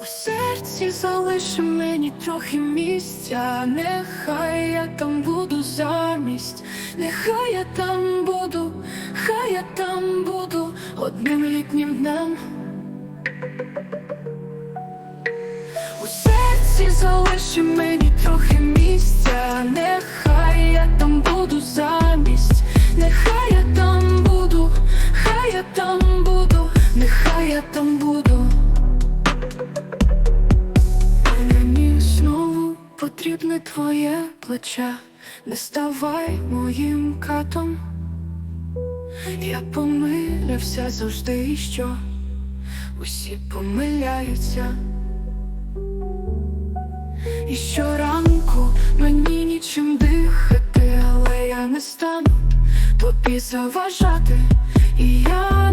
У серці залиши мені трохи місця, нехай я там буду замість, нехай я там буду, хай я там буду одним літнім днем. У серці залиши мені трохи місця, нехай я там буду замість, нехай я там буду, хай я там потрібне твоє плече, не ставай моїм катом. Я помилявся завжди, що усі помиляються. І щоранку мені нічим дихати, але я не стану тобі заважати, і я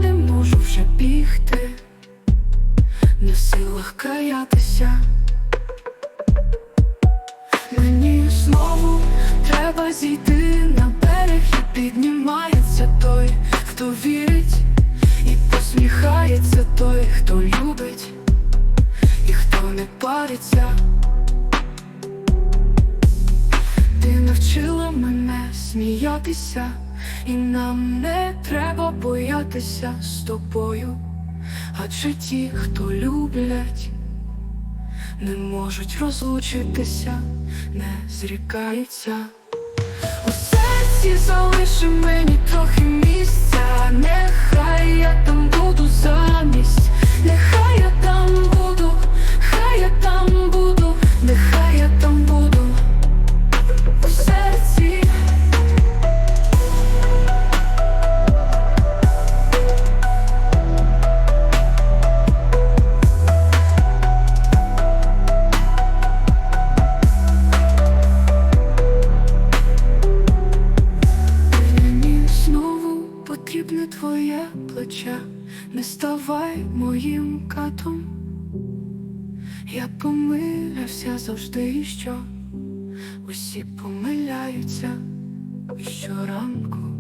зійти на берег і піднімається той, хто вірить, і посміхається той, хто любить, і хто не париться. Ти навчила мене сміятися, і нам не треба боятися з тобою, адже ті, хто люблять, не можуть розлучитися, не зрікаються. У серці залиши мені трохи місця, не ставай моїм катом. Я помилявся завжди, і що усі помиляються, щоранку.